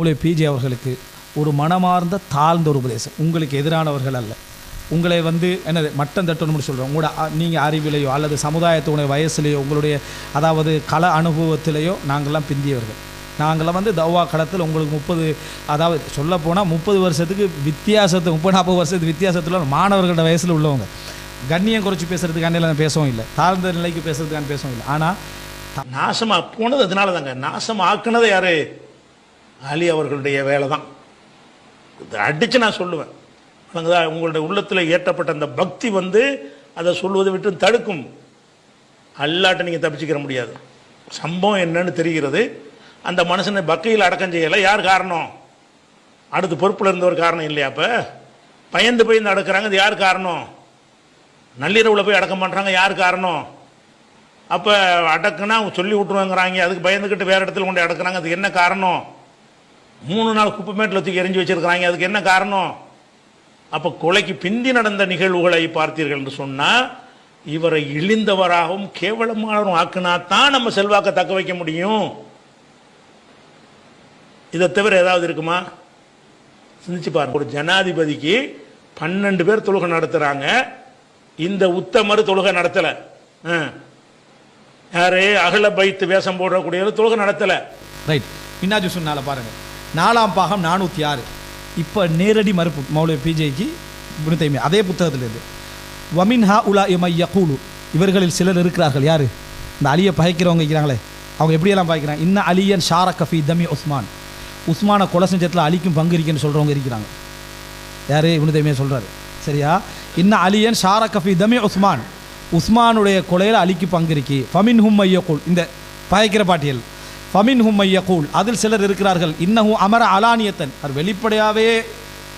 உங்களை பிஜே அவர்களுக்கு ஒரு மனமார்ந்த தாழ்ந்த ஒரு உபதேசம். உங்களுக்கு எதிரானவர்கள் அல்ல. உங்களை வந்து என்னது மட்டம் தட்டணும்னு சொல்கிறோம் உங்களோட நீங்கள் அறிவிலையோ அல்லது சமுதாயத்துடைய வயசுலேயோ உங்களுடைய அதாவது கல அனுபவத்திலேயோ நாங்கள்லாம் பிந்தியவர்கள். நாங்களாம் வந்து தவ்வா களத்தில் உங்களுக்கு முப்பது அதாவது சொல்லப்போனால் முப்பது வருஷத்துக்கு வித்தியாசத்து முப்பது நாற்பது வருஷத்துக்கு வித்தியாசத்தில் மாணவர்களோட வயசில் உள்ளவங்க. கண்ணியம் குறைச்சி பேசுறதுக்காண்டி நான் பேசவும் இல்லை. தாழ்ந்த நிலைக்கு பேசுகிறதுக்கான பேசவும் இல்லை. ஆனால் நாசமாக போனது அதனால தாங்க நாசம் ஆக்குனது யாரு? அலி அவர்களுடைய வேலை தான் இதை அடித்து நான் சொல்லுவேன். விளங்குதா? உங்களுடைய உள்ளத்தில் ஏற்றப்பட்ட அந்த பக்தி வந்து அதை சொல்வதை விட்டு தடுக்கும். அல்லாட்ட நீங்கள் தப்பிச்சுக்கிற முடியாது. சம்பவம் என்னன்னு தெரிகிறது. அந்த மனுஷனை பக்கையில் அடக்கம் செய்யலை. யார் காரணம்? அடுத்து பொறுப்பில் இருந்தவர் காரணம் இல்லையா அப்போ? பயந்து பயந்து அடக்கிறாங்க. அது யார் காரணம்? நள்ளிரவில் போய் அடக்கம் பண்ணுறாங்க யார் காரணம்? அப்போ அடக்குனா அவங்க சொல்லி விட்டுருவாங்கிறாங்க. அதுக்கு பயந்துக்கிட்டு வேறு இடத்துல கொண்டு அடக்குறாங்க. அதுக்கு என்ன காரணம்? மூணு நாள் குப்பைமேட்டில் தூக்கி எரிஞ்சு வச்சிருக்கிறாங்க. அதுக்கு என்ன காரணம்? அப்போ கொலைக்கு பிந்தி நடந்த நிகழ்வுகளை பார்த்தீர்கள் என்று சொன்னால் இவரை இழிந்தவராகவும் கேவலமானவரும் ஆக்குனா தான் நம்ம செல்வாக்கை தக்க வைக்க முடியும். இதை தவிர ஏதாவது இருக்குமா? சிந்திச்சு பாருங்க. ஒரு ஜனாதிபதிக்கு பன்னெண்டு பேர் தொழுகை நடத்துகிறாங்க இந்த உத்தமர் தொழுகை நடத்தலை. ஆ. யாரு அகல பைத்து வேஷம் போடக்கூடியவர் தொழுகை நடத்தலை. ரைட் மின்னாஜு சொன்னால பாருங்கள் நாலாம் பாகம் நானூற்றி ஆறு. இப்போ நேரடி மறுப்பு மௌலவி பிஜேக்கு தைமே அதே புத்தகத்திலிருந்து வமின்ஹா உலா எமை கூலு இவர்களில் சிலர் இருக்கிறார்கள். யார்? இந்த அலியை பகைக்கிறவங்க இருக்கிறாங்களே. அவங்க எப்படியெல்லாம் பகைக்கிறாங்க? இன்ன அலியன் ஷார கஃபி தமி உஸ்மான். உஸ்மானை கொலை செஞ்சத்தில் அலிக்கும் பங்கு இருக்குன்னு சொல்கிறவங்க இருக்கிறாங்க. யார்? இவனு சொல்கிறாரு சரியா? இன்ன அலியன் ஷார கஃபி தமி உஸ்மான். உஸ்மானுடைய கொலையில் அலிக்கு பங்கு இருக்கி. ஃபமின் ஹும் ஐயோ இந்த பகைக்கிற பாட்டியல். ஃபமின் ஹும் ஐயக்கூல் அதில் சிலர் இருக்கிறார்கள். இன்னஹு அமர அலானியத்தன். அவர் வெளிப்படையாகவே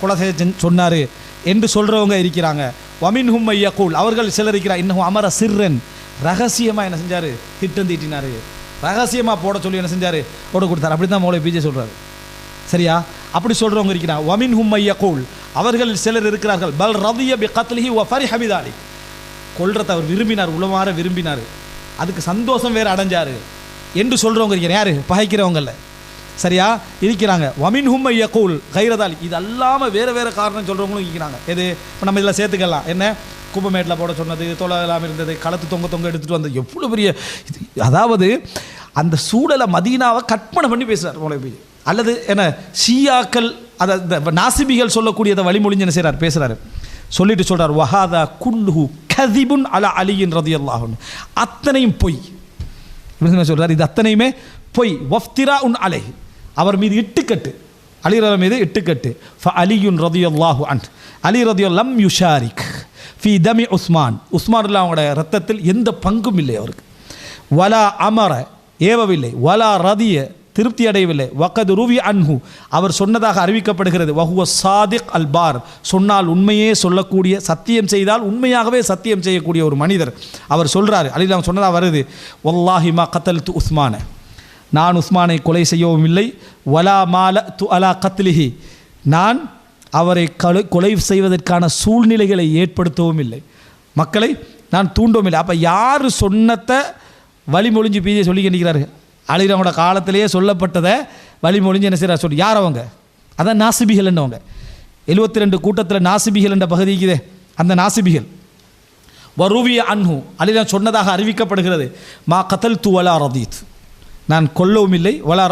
கொலை செய்ய சொன்னார் என்று சொல்கிறவங்க இருக்கிறாங்க. வமின் ஹும் ஐயக்கூல் அவர்கள் சிலர் இருக்கிறார். இன்னஹு அமர சிர்ரன். ரகசியமாக என்ன செஞ்சார்? திட்டம் தீட்டினாரு. ரகசியமாக போட சொல்லி என்ன செஞ்சார்? போட கொடுத்தாரு. அப்படி தான் மோலை பிஜே சொல்றாரு. சரியா? அப்படி சொல்கிறவங்க இருக்கிறாங்க. வமின் ஹும் ஐயக்கூல் அவர்கள் சிலர் இருக்கிறார்கள். பல் ரவிய பி கத்லிஹி வ ஃபரி ஹமிதாலி கொல்றத அவர் விரும்பினார். உளமாற விரும்பினார். அதுக்கு சந்தோஷம் வேறு அடைஞ்சார். என்று சொல்கிறவங்க இருக்கிற யார்? பகைக்கிறவங்கள சரியா? இருக்கிறாங்க. வமின் ஹும் யகூல் கைரதாலி. இது அல்லாமல் வேறு வேறு காரணம் சொல்கிறவங்களும் இருக்கிறாங்க. எது? இப்போ நம்ம இதில் சேர்த்துக்கலாம். என்ன? குப்பமேட்டில் போட சொன்னது தொலை இல்லாமல் இருந்தது களத்து தொங்க தொங்க எடுத்துகிட்டு வந்தது. எவ்வளோ பெரிய இது அதாவது அந்த சூழலை மதீனாவை கற்பனை பண்ணி பேசுகிறார் மௌலவி அல்லது என்ன? ஷியாக்கள் அதை இந்த நாசிபிகள் சொல்லக்கூடியதை வழிமொழிஞ்சு என்ன செய்கிறார் பேசுகிறாரு சொல்லிட்டு சொல்கிறார் வஹாதா குல்லுஹு கதிபுன் அல அலியின் ரதியல்லாஹு அத்தனையும் பொய். அப்படின்னு சொல்கிறார் இது அத்தனையுமே பொய். வஃப்திரா உன் அலை அவர் மீது இட்டுக்கட்டு. அலி ரதி மீது இட்டுக்கட்டு. ஃப அலியுன் ரதியுல்லாஹு அன் அலி ரதியோ லம் யுஷாரிக். ஃபி தமி உஸ்மான். உஸ்மான் அவங்களோட ரத்தத்தில் எந்த பங்கும் இல்லை அவருக்கு. வலா அமர ஏவவில்லை. வலா ரதிய திருப்தி அடையவில்லை. வக்கது ருவி அன்ஹு. அவர் சொன்னதாக அறிவிக்கப்படுகிறது. வஹுவ சாதிக் அல்பார். சொன்னால் உண்மையே சொல்லக்கூடிய சத்தியம் செய்தால் உண்மையாகவே சத்தியம் செய்யக்கூடிய ஒரு மனிதர். அவர் சொல்கிறார் அலிலாம் சொன்னதாக வருது. வல்லாஹிமா கத்தல் து உஸ்மான. நான் உஸ்மானை கொலை செய்யவும் இல்லை. வலா மால து அலா கத்லிஹி. நான் அவரை கொலை கொலை செய்வதற்கான சூழ்நிலைகளை ஏற்படுத்தவும் இல்லை. மக்களை நான் தூண்டவும் இல்லை. அப்போ யார் சொன்னத்தை வழிமொழிஞ்சு பீஜே சொல்லி நினைக்கிறார்கள் அழுகிறவங்களோட காலத்திலேயே சொல்லப்பட்டதை வழிமொழிஞ்சு என்ன செய்கிறார் சொல்லி யார் அவங்க? அதான் நாசிபிகள் என்னவங்க? எழுபத்தி ரெண்டு கூட்டத்தில் நாசிபிகள் என்ற பகுதிக்குதே அந்த நாசிபிகள் வருவிய அன்ஹு அலிதான் சொன்னதாக அறிவிக்கப்படுகிறது. மா கத்தல் து வலா ரதீத் நான் கொல்லவும் இல்லை வலா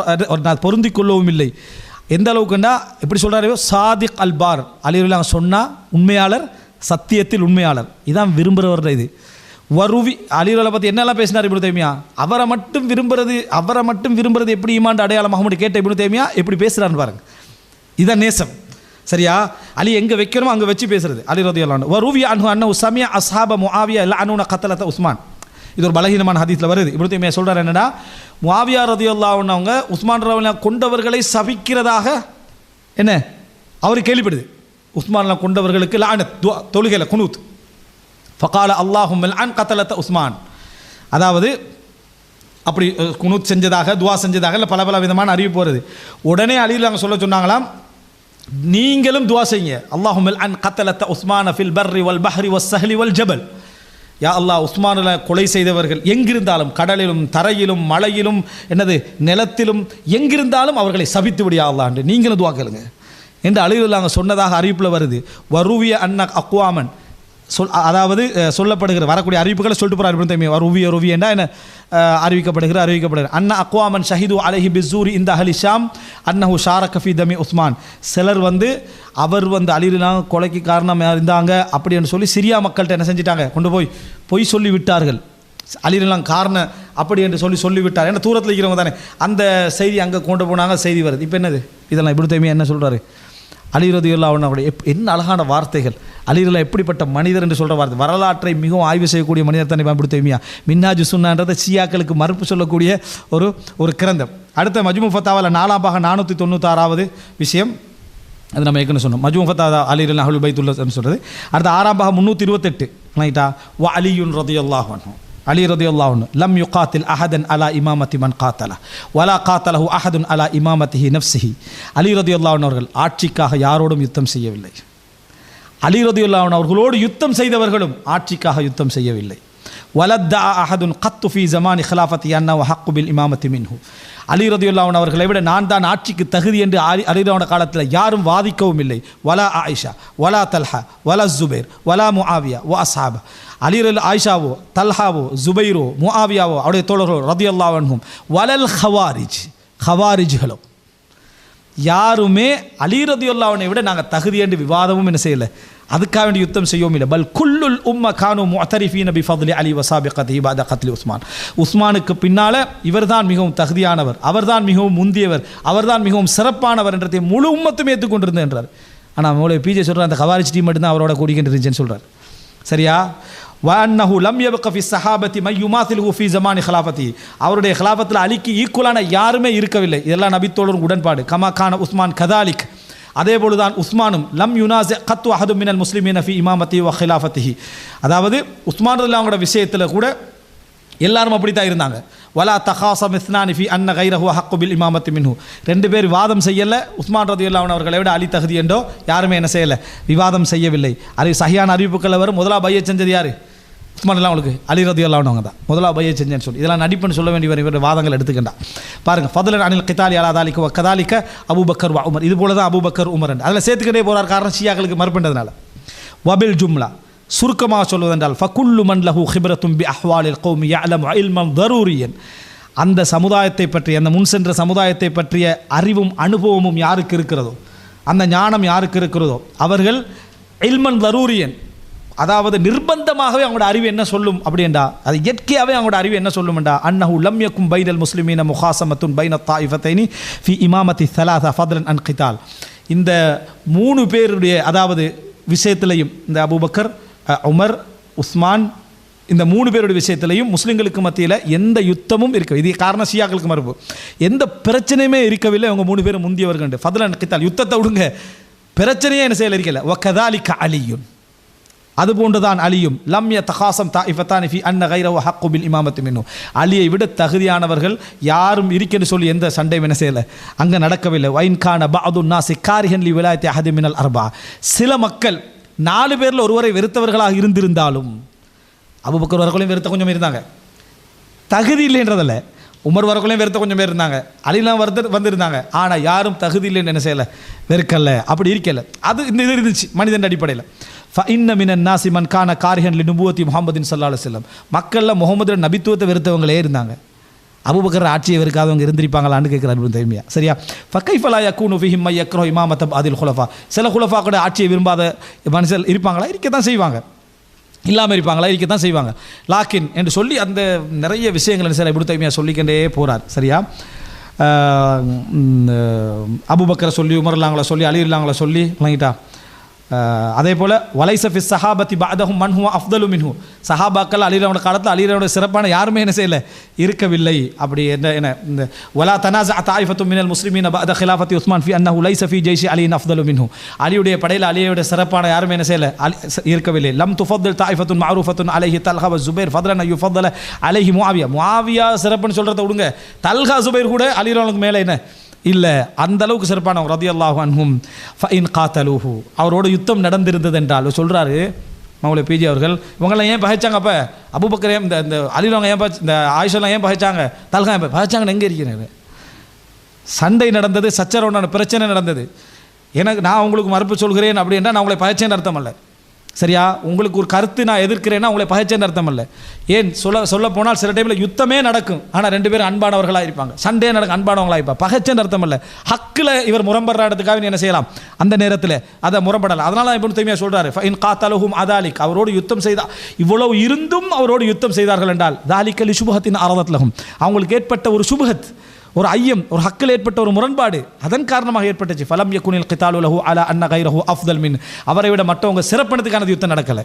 நான் பொருந்தி கொள்ளவும் இல்லை எந்த அளவுக்குண்டா எப்படி சொல்கிறாரோ சாதிக் அல்பார் அலிவுல்லாங்க சொன்னால் உண்மையாளர் சத்தியத்தில் உண்மையாளர். இதான் விரும்புகிறவர்கள் இது. வருவி அலிரலை பற்றி என்னெல்லாம் பேசினார் இப்படி தேமியா? அவரை மட்டும் விரும்புறது அவரை மட்டும் விரும்புறது எப்படி ஈமான் அடையாளம்? முகமது கேட்ட இப்படி தேமியா எப்படி பேசுகிறான்னு பாருங்க. இதான் நேசம். சரியா? அலி எங்கே வைக்கணுமோ அங்கே வச்சு பேசுறது. அலி ரதி அல்லான் வரூவி அன்ஹு அன்னஹு சமிய அஸ்ஹாப முஆவியா இல்ல அனுன கத்தலத்த உஸ்மான். இது ஒரு பலகீனமான ஹதீஸ்ல வருது. இப்படி தேமியா சொல்கிறார் என்னடா? முஆவியா ரதியல்லாஹு அவங்க உஸ்மான் ரவல கொண்டவர்களை சபிக்கிறதாக என்ன? அவர் கேள்விப்படுது. உஸ்மான்லாம் கொண்டவர்களுக்கு லானத் தொழுகையில் தொழுகையில குனூத். ஃபகால அல்லாஹும் அன் கத்தலத்த உஸ்மான் அதாவது அப்படி அஹ், குனூத் செஞ்சதாக துவா செஞ்சதாக இல்லை பல பல விதமான அறிவிப்பு வருது உடனே அழியில் அவங்க சொல்ல சொன்னாங்களாம் நீங்களும் துவா செய்யுங்க. அல்லாஹும் அன் கத்தலத்த உஸ்மான ஃபில் பர்ரி வல் பஹ்ரி வல் சஹ்லி வல் ஜபல் யா அல்லாஹ் உஸ்மானில் கொலை செய்தவர்கள் எங்கிருந்தாலும் கடலிலும் தரையிலும் மலையிலும் என்னது நிலத்திலும் எங்கிருந்தாலும் அவர்களை சபித்து விடியா அல்லாண்டு நீங்களும் துவா கேளுங்க. என்று அழிவில் நாங்கள் சொன்னதாக அறிவிப்பில் வருது. வருவிய அன்ன அக்வாமன். சொல் அதாவது சொல்லப்படுகிற வரக்கூடிய அறிவிப்புகளை சொல்லிட்டு போகிறார் இப்னு தைமியா ருவிய ருவியண்டா என்ன அறிவிக்கப்படுகிற அறிவிக்கப்படுகிற அண்ணா அக்வாமன் ஷஹீது அலஹி பிசூரி இந்த அஹலி ஷாம் அன்னஹு ஷார கஃபி தமி உஸ்மான். சிலர் வந்து அவர் வந்து அலிலாம் கொலைக்கு காரணம் இருந்தாங்க? அப்படின்னு சொல்லி சிரியா மக்கள்கிட்ட என்ன செஞ்சிட்டாங்க? கொண்டு போய் பொய் சொல்லி விட்டார்கள். அலிரெல்லாம் காரணம் அப்படி என்று சொல்லி சொல்லிவிட்டார் ஏன்னா தூரத்தில் இருக்கிறவங்க தானே. அந்த செய்தி அங்கே கொண்டு போனாங்க செய்தி வருது. இப்போ என்னது? இதெல்லாம் இப்படி தைமியா என்ன சொல்கிறாரு அலிரதியுல்லா அவனுடைய என்ன அழகான வார்த்தைகள். அலிரலா எப்படிப்பட்ட மனிதர் என்று சொல்கிற வார்த்தை. வரலாற்றை மிகவும் ஆய்வு செய்யக்கூடிய மனிதர் தானே பயன்படுத்துவியா தைமியா மின்னாஜு சுன்னான்றதை சியாக்களுக்கு மறுப்பு சொல்லக்கூடிய ஒரு ஒரு கிரந்தம். அடுத்த மஜ்மு ஃபத்தாவில் நாலாம் பாக நானூற்றி தொண்ணூத்தாறாவது விஷயம். அது நம்ம ஏற்கனவே சொன்னோம். மஜ்மு ஃபத்தா அலிரல் அஹுல் பைத்துல்லன்னு சொல்கிறது அடுத்த ஆறாம் பாக முந்நூற்றி இருபத்தெட்டு ரைட்டா? வ அலியுன் ரதியுல்லாஹ் அலி ரதியுல்லாஹ் அன்ஹு. லம் யுகாத்தில் அஹதன் அலா இமாமத்தி மன் காத்தலா. வலா காத்தலஹு அஹதுன் அலா இமாமத்திஹி நப்சிஹி அலி ரதியுல்லாஹ் அவர்கள் ஆட்சிக்காக யாரோடும் யுத்தம் செய்யவில்லை. அலி அவர்களோடு யுத்தம் செய்தவர்களும் ஆட்சிக்காக யுத்தம் செய்யவில்லை. வலத்தா அஹதுன் கத்து ஃபி ஜமானி ஹலாஃபத் அண்ணா ஹக்குபில் இமாமத்தி மின்ஹு. அலி ரதியுல்லாஹன் அவர்களை விட நான் தான் ஆட்சிக்கு தகுதி என்று அலி அலிரவன காலத்தில் யாரும் வாதிக்கவும் இல்லை. வலா ஆயிஷா வலா தல்ஹா வலா ஜுபைர் வலா முஆவியா வ அசாப் அலிரல் ஆயிஷாவோ தல்ஹாவோ ஜுபைரோ முஆவியாவோ அவருடைய தோழர்களோ ரதியுல்லாவன்ஹும் வலல் ஹவாரிஜ் ஹவாரிஜ்களோ யாருமே அலீரதியுல்லாவனை விட நாங்கள் தகுதி என்று விவாதமும் என்ன செய்யலை. அதுக்காக வேண்டி யுத்தம் செய்யவும் இல்லை. பல் குல்லுல் உம்ம கானு முஅத்தரிஃபீன நபி ஃபதுலி அலி வசாபிகத் இபாத கத்லி உஸ்மான். உஸ்மானுக்கு பின்னால் இவர்தான் மிகவும் தகுதியானவர் அவர்தான் மிகவும் முந்தியவர் அவர்தான் மிகவும் சிறப்பானவர் என்றதை முழு உம்மத்தும் ஏற்றுக்கொண்டிருந்தேன் என்றார். ஆனால் அவங்களுடைய பிஜே சொல்கிறார் அந்த கவாரிச்சி டீம் மட்டும் தான் அவரோட கூடிக்கிட்டு இருந்துச்சுன்னு சொல்கிறார் சரியா? வன்னஹு லம் யபக சஹாபத்தி ஸஹாபத்தி மை ஜமானி ஹலாபத்தி அவருடைய ஹிலாஃபத்தில் அலிக்கு ஈக்குவலான யாருமே இருக்கவில்லை. இதெல்லாம் நபித்தோழரும் உடன்பாடு. கமா கான உஸ்மான் கதாலிக். அதே போலுதான் உஸ்மானும் லம் யுனாஸ் கத்து அஹது மினல் முஸ்லிமீன ஃபி இமாமத்தி வ ஹிலாஃபத்திஹி அதாவது உஸ்மான் அவங்களோட விஷயத்தில் கூட எல்லாரும் அப்படித்தான் இருந்தாங்க. வலா தஹாச மிஸ்னானிஃபி அன்ன கைரஹு ஹக்குபில் இமாமத்து மின்ஹு. ரெண்டு பேர் விவாதம் செய்யலை. உஸ்மான் ரதி அவர்களை விட அலி தகுதி என்றோ யாருமே என்ன செய்யலை. விவாதம் செய்யவில்லை. அது சகியான அறிவிப்புகளில் வரும். முதலா பைய செஞ்சது யார்? உஸ்மான் எல்லாம் அவங்களுக்கு அலி ரதி அல்லாவுனவங்க தான் முதலா பைய செஞ்சேன்னு சொல்லி. இதெல்லாம் நடிப்புன்னு சொல்ல வேண்டிய இவர் வாதங்கள் எடுத்துக்கண்டா. பாருங்கள் ஃபதுலன் அனில் கிதாலி அலா தாலிக்கு வ கதாலிக்க அபுபக்கர் உமர். இது போல தான் அபுபக்கர் உமர் அதில் சேர்த்துக்கிட்டே போகிறார் காரணம் ஷியாக்களுக்கு மறுப்பின்றதுனால வபில் ஜும்லா. சுருக்கமாக சொல்வதென்றால் ஃபகுல்லு மன் லஹு ஹிப்ரத்தும் பி அஹ்வாலில் கௌமி அலம் இல்மம் தரூரியன். அந்த சமுதாயத்தை பற்றி அந்த முன் சென்ற சமுதாயத்தை பற்றிய அறிவும் அனுபவமும் யாருக்கு இருக்கிறதோ அந்த ஞானம் யாருக்கு இருக்கிறதோ அவர்கள் இல்மன் தரூரியன். அதாவது நிர்பந்தமாகவே அவங்களோட அறிவு என்ன சொல்லும் அப்படின்றா அது இயற்கையாகவே அவங்களோட அறிவு என்ன சொல்லும்டா அன்னஹு லம்யக்கும் பைனல் முஸ்லிமீன முகாசமத்துன் பைன தாயிஃபத்தைனி ஃபி இமாமத்தி சலாதா ஃபதரன் அன் கிதால் இந்த மூணு பேருடைய அதாவது விஷயத்திலையும் இந்த அபூபக்கர் உமர் உஸ்மான் இந்த மூணு பேருடைய விஷயத்திலையும் முஸ்லீம்களுக்கு மத்தியில் எந்த யுத்தமும் இருக்க இது காரணம் ஷியாக்களுக்கு மறுப்பு எந்த பிரச்சனையுமே இருக்கவில்லை அவங்க மூணு பேரும் முந்தியவர்கள் ஃபதலன் கித்தால் யுத்தத்தை விடுங்க. பிரச்சனையே என்ன செய்யல இருக்கல. ஒக்கதாலிக்க அலியும் அது போன்றுதான் அலியும். லம்ய தகாசம் தாஇஃபத்தானி ஃபி அன்ன கைரவ ஹக்குபில் இமாமத்து மின்னும் அலியை விட தகுதியானவர்கள் யாரும் இருக்கன்னு சொல்லி எந்த சண்டையும் என்ன செய்யலை. அங்கே நடக்கவில்லை. வைன் கான பாது நாசி காரிஹன் விலாயத்தை அஹதி மினல் அர்பா. சில மக்கள் நாலு பேரில் ஒருவரை வெறுத்தவர்களாக இருந்திருந்தாலும் அபுபக்கர் வரக்குள்ளையும் வெறுத்த கொஞ்சம் இருந்தாங்க. தகுதி இல்லைன்றதில்ல. உமர் வரக்குள்ளையும் வெறுத்த கொஞ்சம் பேர் இருந்தாங்க. அலிலாம் வருத்த வந்திருந்தாங்க. ஆனால் யாரும் தகுதி இல்லைன்னு என்ன செய்யலை? வெறுக்கல்ல அப்படி இருக்கலை. அது இந்த இது இருந்துச்சு. மனிதன் அடிப்படையில். ஃபஇன்ன மினன் நாசி மன் கான காரிஹன் லி நுபுவத்தி முகமதின் சல்லா செல்லம் மக்களில் முகமது நபித்துவத்தை வெறுத்தவங்களே இருந்தாங்க. அபுபக்கர் ஆட்சியை வெறுக்காதவங்க இருந்திருப்பாங்களான்னு கேட்குற அன்பு தைமியா சரியா? ஃபக்கைஃபலா யக்கூனு ஃபிஹிம் மையக்ரோ இமாமத்தப் அதில் ஹுலஃபா. சில ஹுலஃபா கூட ஆட்சியை விரும்பாத மனுஷர் இருப்பாங்களா? இருக்க தான் செய்வாங்க. இல்லாமல் இருப்பாங்களா? இருக்க தான் செய்வாங்க. லாக்கின் என்று சொல்லி அந்த நிறைய விஷயங்கள் சில இப்படி தைமையாக சொல்லிக்கொண்டே போகிறார் சரியா? அபுபக்கரை சொல்லி உமர்லாங்களா சொல்லி அழியிடலாங்களா சொல்லி விளங்கிட்டா? அதே போல் வலைசஃபி சஹாபத்தி பாதகும் மன்ஹு அஃப்தலு மின்ஹு. சஹாபாக்கள் அலிரவனோட காலத்தில் அலிரவனோட சிறப்பான யாருமே என்ன செய்யலை இருக்கவில்லை. அப்படி என்ன என்ன இந்த வலா தனாஸ் தாயிஃபத்து மினல் முஸ்லிமின் பாத ஹிலாஃபத்தி உஸ்மான் ஃபி அன்னஹு லைஸ ஜெய்ஷி அலின் அஃப்தலு மின்ஹு அலியுடைய படையில் அலியோட சிறப்பான யாருமே என்ன செய்யலை அலி இருக்கவில்லை. லம் துஃபத்தில் தாயிஃபத்துன் மாரூஃபத்துன் அலஹி தல்ஹா ஜுபேர் ஜுபைர் ஃபத்லன் யுஃபத்தல அலஹி முவாவியா முவாவியா சிறப்புன்னு சொல்கிறத விடுங்க தல்ஹா ஜுபேர் கூட அலிரவனுக்கு மேலே என்ன? இல்லை அந்த அளவுக்கு சிறப்பானவங்க ரதி அல்லாஹு அன்ஹும். ஃபைன் காத்தலூஹு. அவரோட யுத்தம் நடந்திருந்தது என்றால் சொல்கிறாரு மௌலை பிஜி அவர்கள் இவங்கெல்லாம் ஏன் பகைச்சாங்க அப்போ? அபுபக்கர் ஏன் இந்த இந்த அலிலவங்க ஏன் பகை- இந்த ஆயுஷெல்லாம் ஏன் பகைச்சாங்க? தல்கா ஏன் பகைச்சாங்கன்னு எங்கே இருக்கிறாரு? சண்டை நடந்தது சச்சரவுண்டான பிரச்சனை நடந்தது. எனக்கு நான் உங்களுக்கு மறுப்பு சொல்கிறேன் அப்படின்னா நான் உங்களை பகைச்சேன்னு அர்த்தம் இல்லை சரியா? உங்களுக்கு ஒரு கருத்து நான் எதிர்க்கிறேன்னா உங்களை பகைச்சேன்னு அர்த்தம் இல்லை ஏன்? சொல்ல சொல்ல போனால் சில டைமில் யுத்தமே நடக்கும். ஆனால் ரெண்டு பேரும் அன்பானவர்களாக இருப்பாங்க. சண்டே நடக்கும் அன்பானவங்களாக இருப்பாங்க பகைச்சேன்னு அர்த்தம் இல்லை ஹக்கில் இவர் முரம்படுற இடத்துக்காக என்ன செய்யலாம்? அந்த நேரத்தில் அதை முரம்படலாம். அதனால் இப்போ தூய்மையாக சொல்கிறாரு ஃபைன் காத்தலகும் அதாலிக். அவரோடு யுத்தம் செய்தா இவ்வளவு இருந்தும் அவரோடு யுத்தம் செய்தார்கள் என்றால் தாலிக்கலி சுபகத்தின் ஆரதத்திலகும் அவங்களுக்கு ஏற்பட்ட ஒரு சுபகத் ஒரு ஐயம் ஒரு ஹக்கில் ஏற்பட்ட ஒரு முரண்பாடு அதன் காரணமாக ஏற்பட்டுச்சு. ஃபலம் யக்குனில் கிதாலு லஹு அலா அன்ன கைரஹு அஃப்தல் மின். அவரை விட மற்றவங்க சிறப்பினத்துக்கானது யுத்தம் நடக்கலை.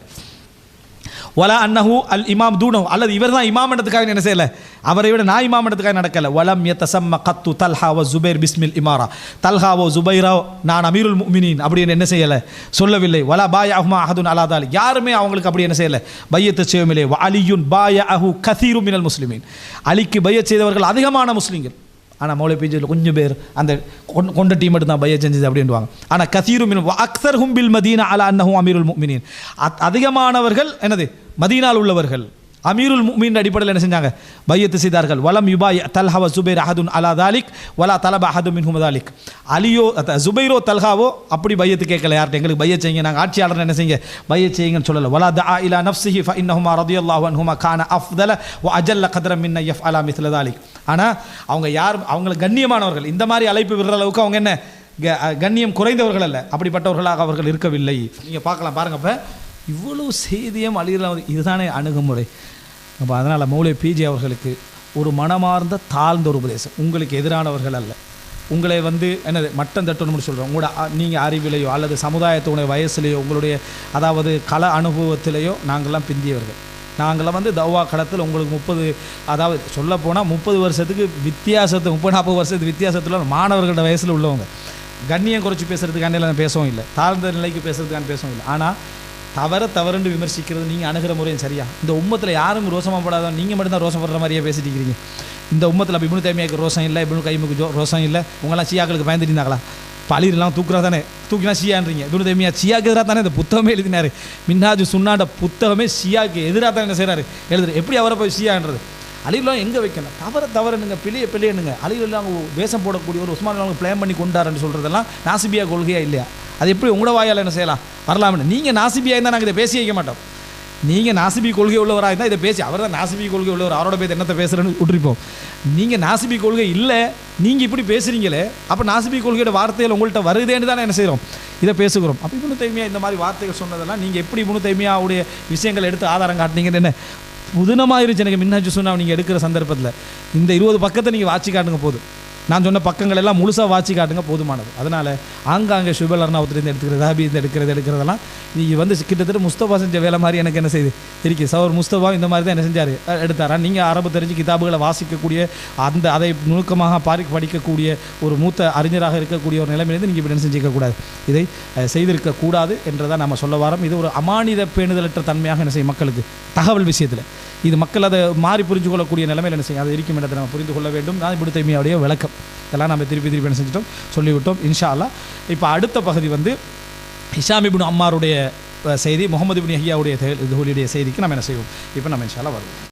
ஒலா அன்னஹு அல் இமாம் தூணோ அல்லது இவர் தான் இமாம் இடத்துக்காக என்ன செய்யல? அவரை விட நான் இமாம் இடத்துக்காக நடக்கல. வலம் யத்தசம்ம கத்து தல்ஹாவோ ஜுபைர் பிஸ்மில் இமாரா. தல்ஹாவோ ஜுபைராவோ நான் அமீருல் முமினின் அப்படின்னு என்ன செய்யலை? சொல்லவில்லை. வலா பாய அஹ்மா அஹதுன் அலாதால் யாருமே அவங்களுக்கு அப்படி என்ன செய்யலை? பையத்தை செய்யவில்லை அலியுன் பாய அஹு கசீரு மினல் முஸ்லிமின். அலிக்கு பைய செய்தவர்கள் அதிகமான முஸ்லீம்கள். ஆனால் மௌலை பிஜியில் கொஞ்சம் பேர் அந்த கொண்ட- கொண்ட டீம் மட்டும் தான் பைய செஞ்சது அப்படின்வாங்க ஆனால் கசீரும் அக்சர் ஹும்பில் மதீனா அலா அன்னஹும் அமீருல் முஃமினீன் அதிகமானவர்கள் என்னது? மதீனால் உள்ளவர்கள். அமீருல் மீன் அடிப்படையில் என்ன செஞ்சாங்க? பையத்து செய்தார்கள். வலம் யுபாய் தல்ஹாவ சுபைர் அஹதுன் அலா தாலிக் வலா தலபா அஹது மின்ஹும் தாலிக். அலியோ ஜுபைரோ தல்ஹாவோ அப்படி பையத்து கேட்கல யார்கிட்ட? எங்களுக்கு பைய செய்யுங்க. நாங்கள் ஆட்சியாளர் என்ன செய்யுங்க? பைய செய்யுங்கன்னு சொல்லல. வலா தா இலா நஃப்சிஹி ஃப இன்னஹுமா ரதியல்லாஹு அன்ஹுமா கான அஃதல வ அஜல்ல கதரம் மின் யஃப்அலா மிஸ்ல தாலிக். ஆனால் அவங்க யார் அவங்களுக்கு கண்ணியமானவர்கள். இந்த மாதிரி அழைப்பு விடுற அளவுக்கு அவங்க என்ன? க- கண்ணியம் குறைந்தவர்கள் அல்ல. அப்படிப்பட்டவர்களாக அவர்கள் இருக்கவில்லை. நீங்கள் பார்க்கலாம் பாருங்கள் அப்போ. இவ்வளவு செய்தியும் அழியலாம் இதுதானே அணுகுமுறை. அப்போ அதனால் மூளை பிஜி அவர்களுக்கு ஒரு மனமார்ந்த தாழ்ந்த ஒரு உபதேசம். உங்களுக்கு எதிரானவர்கள் அல்ல. உங்களை வந்து என்னது மட்டம் தட்டணும்னு சொல்கிறோம் உங்களோட நீங்கள் அறிவிலையோ அல்லது சமுதாயத்துடைய வயசுலையோ உங்களுடைய அதாவது கல அனுபவத்திலேயோ நாங்கள்லாம் பிந்தியவர்கள். நாங்களாம் வந்து தவ்வா களத்தில் உங்களுக்கு முப்பது அதாவது சொல்லப்போனால் முப்பது வருஷத்துக்கு வித்தியாசத்து முப்பது நாற்பது வருஷத்துக்கு வித்தியாசத்தில் மாணவர்களோட வயசில் உள்ளவங்க. கண்ணியம் குறைச்சி பேசுகிறதுக்கான பேசவும் இல்லை. தாழ்ந்த நிலைக்கு பேசுகிறதுக்கான பேசவும் இல்லை. ஆனால் தவற தவறுன்னு விமர்சிக்கிறது நீங்கள் அணுகிற முறையும் சரியா? இந்த உம்மத்தில் யாரும் ரோசமாக படாத நீங்கள் மட்டும்தான் ரோசப்படுற மாதிரியே பேசிட்டு இருக்கிறீங்க. இந்த உம்மத்தில் அப்போ இப்னு தைமியாக்கு ரோசம் இல்லை இப்னு கைமுக்கு ஜோ ரோசம் இல்லை. உங்களாம் சியாக்களுக்கு பயந்துட்டு இருந்தாங்களா? பழிரெல்லாம் தூக்குறா தானே? தூக்கினா சியான்றீங்க இப்னு தைமியா சியாக்கு எதிராக தானே? இந்த புத்தகமே எழுதினார். மின்னாஜு சுண்ணாண்ட புத்தகமே சியாக்கு எதிராக தானே என்ன செய்கிறாரு எழுதுற எப்படி அவரை போய் சியான்றது அலிலாம் எங்கே வைக்கணும்? தவற தவறுனுங்க பிள்ளைய பிள்ளையனுங்க அவங்க வேஷம் போடக்கூடிய ஒரு உஸ்மான் அவங்க பிளான் பண்ணி கொண்டாருன்னு சொல்கிறதெல்லாம் நாசிபியா கொள்கையா இல்லையா? அது எப்படி உங்களோட வாயால் என்ன செய்யலாம்? வரலாம்னு. நீங்கள் நாசிபியாக இருந்தால் நாங்கள் இதை பேசி வைக்க மாட்டோம். நீங்கள் நாசிபி கொள்கை உள்ளவராக இருந்தால் இதை பேசி அவர் தான் நாசிபி கொள்கை உள்ளவர். அவரோட பேர் என்னத்தை பேசுகிறேன்னு விட்டுருப்போம். நீங்கள் நாசிபி கொள்கை இல்லை நீங்கள் இப்படி பேசுகிறீங்களே அப்போ நாசிபி கொள்கையோட வார்த்தைகள் உங்கள்கிட்ட வருதேன்னு தான் என்ன செய்கிறோம் இதை பேசுகிறோம். அப்போ இபுனு தைமியா இந்த மாதிரி வார்த்தைகள் சொன்னதெல்லாம் நீங்கள் எப்படி இபுனு தைமியாவுடைய விஷயங்கள் எடுத்து ஆதாரம் காட்டினீங்கன்னு என்ன? புதினமாக இருந்துச்சு எனக்கு மின்னஞ்சு சொன்னால் நீங்கள் எடுக்கிற சந்தர்ப்பத்தில். இந்த இருபது பக்கத்தை நீங்கள் வாட்சி காட்டுங்க போதும். நான் சொன்ன பக்கங்கள் எல்லாம் முழுசாக வாட்சி காட்டுங்க போதுமானது. அதனால் ஆங்காங்கே சுபலர்ணாவத்திலேருந்து அர்ணாவத்திலேருந்து எடுத்துக்கிறது எடுக்கிறது எடுக்கிறதெல்லாம் நீங்கள் வந்து கிட்டத்தட்ட முஸ்தபா செஞ்ச வேலை மாதிரி எனக்கு என்ன செய்யுது இருக்கு. சவர் முஸ்தபா இந்த மாதிரி தான் என்ன செஞ்சார்? எடுத்தாரா? நீங்கள் அரபு தெரிஞ்சு கிதாபுகளை வாசிக்கக்கூடிய அந்த அதை நுணுக்கமாக பாரி படிக்கக்கூடிய ஒரு மூத்த அறிஞராக இருக்கக்கூடிய ஒரு நிலைமையிலேருந்து நீங்கள் இப்படி என்ன செஞ்சிருக்கக்கூடாது இதை செய்திருக்கக்கூடாது என்றதான் நம்ம சொல்ல வரோம். இது ஒரு அமானித பேணுதலற்ற தன்மையாக என்ன செய்யும் மக்களுக்கு? தகவல் விஷயத்தில். இது மக்கள் அதை மாறி புரிஞ்சு கொள்ளக்கூடிய நிலைமையில் என்ன செய்யும்? அது இருக்கும் இடத்தை நம்ம புரிந்து கொள்ள வேண்டும். நான் இப்படி தைமையுடைய விளக்கம். இதெல்லாம் நம்ம திருப்பி திருப்பி என்ன செஞ்சிட்டோம்? சொல்லிவிட்டோம். இன்ஷா இப்போ அடுத்த பகுதி வந்து ஹிஷாம் அம்மாருடைய செய்தி முகமது பின் ஹியாவுடைய இதுடைய செய்திக்கு நம்ம என்ன செய்வோம்? இப்போ நம்ம இன்ஷா வருவோம்.